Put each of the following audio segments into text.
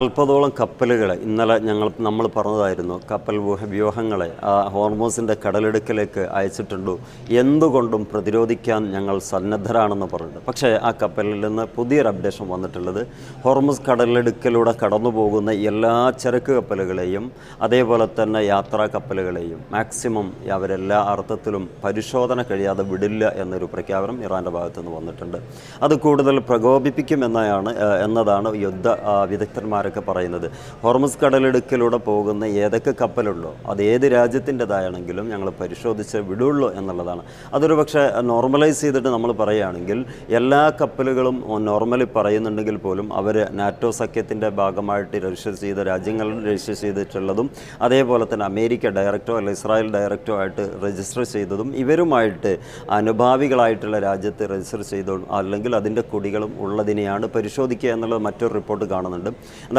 നാൽപ്പതോളം കപ്പലുകളെ ഇന്നലെ ഞങ്ങൾ നമ്മൾ പറഞ്ഞതായിരുന്നു കപ്പൽ വ്യൂഹ വ്യൂഹങ്ങളെ ആ ഹോർമോസിന്റെ കടലെടുക്കലേക്ക് അയച്ചിട്ടുണ്ട്. എന്തുകൊണ്ടും പ്രതിരോധിക്കാൻ ഞങ്ങൾ സന്നദ്ധരാണെന്ന് പറഞ്ഞിട്ടുണ്ട്. പക്ഷേ ആ കപ്പലിൽ നിന്ന് പുതിയൊരു അപ്ഡേഷൻ വന്നിട്ടുള്ളത് ഹോർമോസ് കടലെടുക്കലൂടെ കടന്നു പോകുന്ന എല്ലാ ചരക്ക് കപ്പലുകളെയും അതേപോലെ തന്നെ യാത്രാ കപ്പലുകളെയും മാക്സിമം അവരെല്ലാ അർത്ഥത്തിലും പരിശോധന കഴിയാതെ വിടില്ല എന്നൊരു പ്രഖ്യാപനം ഇറാന്റെ ഭാഗത്തു നിന്ന് വന്നിട്ടുണ്ട്. അത് കൂടുതൽ പ്രകോപിപ്പിക്കുമെന്നാണ് എന്നതാണ് യുദ്ധ ആ, വിദഗ്ധന്മാരൊക്കെ പറയുന്നത്. ഹോർമസ് കടലെടുക്കലൂടെ പോകുന്ന ഏതൊക്കെ കപ്പലുണ്ടോ അത് ഏത് രാജ്യത്തിന്റെതായാണെങ്കിലും ഞങ്ങൾ പരിശോധിച്ച് വിടുള്ളൂ എന്നുള്ളതാണ്. അതൊരു പക്ഷേ നോർമലൈസ് ചെയ്തിട്ട് നമ്മൾ പറയുകയാണെങ്കിൽ എല്ലാ കപ്പലുകളും നോർമലി പറയുന്നുണ്ടെങ്കിൽ പോലും അവർ നാറ്റോ സഖ്യത്തിന്റെ ഭാഗമായിട്ട് രജിസ്റ്റർ ചെയ്ത രാജ്യങ്ങളിൽ രജിസ്റ്റർ ചെയ്തിട്ടുള്ളതും അതേപോലെ തന്നെ അമേരിക്ക ഡയറക്റ്റോ അല്ല ഇസ്രായേൽ ഡയറക്റ്റോ ആയിട്ട് രജിസ്റ്റർ ചെയ്തതും ഇവരുമായിട്ട് അനുഭാവികളായിട്ടുള്ള രാജ്യത്ത് രജിസ്റ്റർ ചെയ്തോ അല്ലെങ്കിൽ അതിന്റെ കൊടികളും ഉള്ളതിനെയാണ് പരിശോധിക്കുക എന്നുള്ളത് മറ്റൊരു റിപ്പോർട്ട് കാണുന്നുണ്ട്.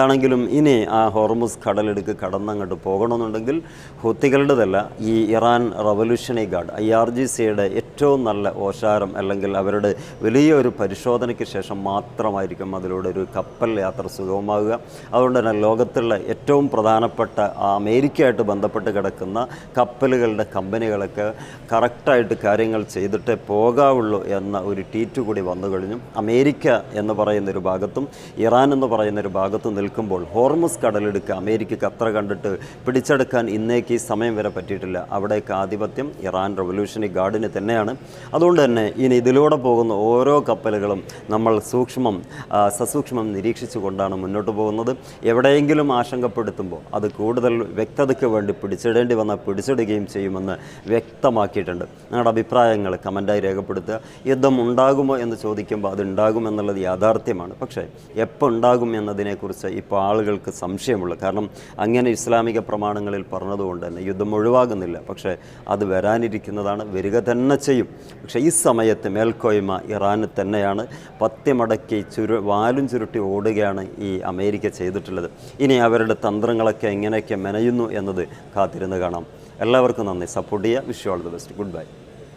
അതാണെങ്കിലും ഇനി ആ ഹോർമുസ് കടലെടുക്ക് കടന്നങ്ങോട്ട് പോകണമെന്നുണ്ടെങ്കിൽ ഹുത്തികളുടേതല്ല ഈ Iran revolutionary guard I R G സിയുടെ ഏറ്റവും നല്ല ഓശാരം അല്ലെങ്കിൽ അവരുടെ വലിയൊരു പരിശോധനയ്ക്ക് ശേഷം മാത്രമായിരിക്കും അതിലൂടെ ഒരു കപ്പൽ യാത്ര സുഗമമാകുക അതുകൊണ്ട് തന്നെ ലോകത്തുള്ള ഏറ്റവും പ്രധാനപ്പെട്ട അമേരിക്കയായിട്ട് ബന്ധപ്പെട്ട് കിടക്കുന്ന കപ്പലുകളുടെ കമ്പനികളൊക്കെ കറക്റ്റായിട്ട് കാര്യങ്ങൾ ചെയ്തിട്ടേ പോകാവുള്ളൂ എന്ന ഒരു ട്വീറ്റ് കൂടി വന്നു കഴിഞ്ഞു അമേരിക്ക എന്ന് പറയുന്നൊരു ഭാഗത്തും ഇറാൻ എന്ന് പറയുന്നൊരു ഭാഗത്തും ഭാഗത്തും നിൽക്കുമ്പോൾ ഹോർമസ് കടലെടുക്കുക അമേരിക്ക അത്ര കണ്ടിട്ട് പിടിച്ചെടുക്കാൻ ഇന്നേക്ക് സമയം വരെ പറ്റിയിട്ടില്ല. അവിടേക്ക് ആധിപത്യം ഇറാൻ റവല്യൂഷണറി ഗാർഡിന് തന്നെയാണ്. അതുകൊണ്ട് തന്നെ ഇനി ഇതിലൂടെ പോകുന്ന ഓരോ കപ്പലുകളും നമ്മൾ സൂക്ഷ്മം സസൂക്ഷ്മം നിരീക്ഷിച്ചു കൊണ്ടാണ് മുന്നോട്ട് പോകുന്നത്. എവിടെയെങ്കിലും ആശങ്കപ്പെടുത്തുമ്പോൾ അത് കൂടുതൽ വ്യക്തതയ്ക്ക് വേണ്ടി പിടിച്ചിടേണ്ടി വന്നാൽ പിടിച്ചിടുകയും ചെയ്യുമെന്ന് വ്യക്തമാക്കിയിട്ടുണ്ട്. നിങ്ങളുടെ അഭിപ്രായങ്ങൾ കമന്റായി രേഖപ്പെടുത്തുക. യുദ്ധം ഉണ്ടാകുമോ എന്ന് ചോദിക്കുമ്പോൾ അത് ഉണ്ടാകുമെന്നുള്ളത് യാഥാർത്ഥ്യമാണ്. പക്ഷേ എപ്പോൾ ഉണ്ടാകും എന്നതിനെക്കുറിച്ച് ഇപ്പോൾ ആളുകൾക്ക് സംശയമുള്ളത് കാരണം അങ്ങനെ ഇസ്ലാമിക പ്രമാണങ്ങളിൽ പറഞ്ഞതുകൊണ്ട് തന്നെ യുദ്ധം ഒഴിവാകുന്നില്ല. പക്ഷേ അത് വരാനിരിക്കുന്നതാണ്. വരിക തന്നെ ചെയ്യും. പക്ഷേ ഈ സമയത്ത് മേൽക്കോയ്മ ഇറാന് തന്നെയാണ് പത്യമടക്കി ചുരു വാലും ചുരുട്ടി ഓടുകയാണ് ഈ അമേരിക്ക ചെയ്തിട്ടുള്ളത്. ഇനി അവരുടെ തന്ത്രങ്ങളൊക്കെ എങ്ങനെയൊക്കെ മെനയുന്നു എന്നത് കാത്തിരുന്ന് കാണാം. എല്ലാവർക്കും നന്ദി. സപ്പോർട്ട് ചെയ്യുക. Wish all the best. Good bye.